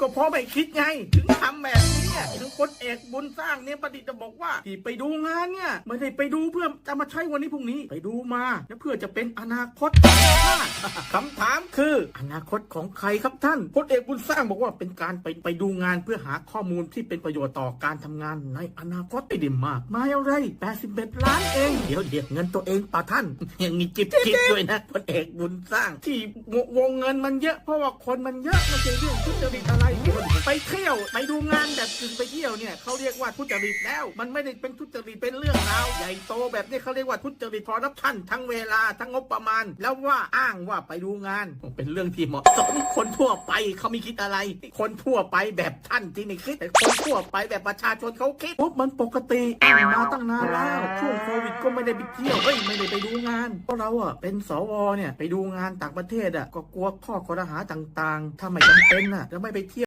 ก็เพราะไม่คิดไง ถึงทำแบบนี้เนี่ยถึงพลเอกบุญสร้างเนี่ยประดิษฐ์จะบอกว่าที่ไปดูงานเนี่ยไม่ได้ไปดูเพื่อจะมาใช้วันนี้พรุ่งนี้ ไปดูมา แล้วเพื่อจะเป็นอนาคตของชาติคำถาม คือ อนาคตของใครครับท่านพลเอกบุญสร้างบอกว่าเป็นการไปไปดูงานเพื่อหาข้อมูลที่เป็นประโยชน์ต่อการทำงานในอนาคตไปดิมากมาอะไร81ล้านเอง เดี๋ยวเรียกเงินตัวเองป่ะท่าน ยังมีจิบจิบด้วยนะพลเอกบุญสร้างที่วงเงินมันเยอะเพราะว่าคนมันเยอะมันจะเรื่องทุจริตอะไร ไปเที่ยวไปดูงานแบบกึ่งไปเที่ยวเนี่ยเขาเรียกว่าทุจริตแล้ว มันไม่ได้เป็นทุจริตเป็นเรื่องราวใหญ่โตแบบนี้เขาเรียกว่าทุจริตพอรับท่านทั้งเวลาทั้งงบประมาณ แล้วว่าอ้างว่าไปดูงาน เป็นเรื่องที่เหมาะสมคนทั่วไปเขาไม่คิดอะไร คนทั่วไปแบบท่านที่ไม่คิดแต่คนทั่วไปแบบประชาชนเขาคิดปุ๊บมันปกติมาตั้งนานแล้วช่วงโควิดก็ไม่ได้ไปเที่ยวเฮ้ยไม่ได้ไปดูงานเพราะเราอะเป็นสวเนี่ยไปดูงานต่างประเทศอะก็กลัวข้อคอรหาต่างๆ ถ้าไม่จำเป็นอะจะไม่ไปเที่ยว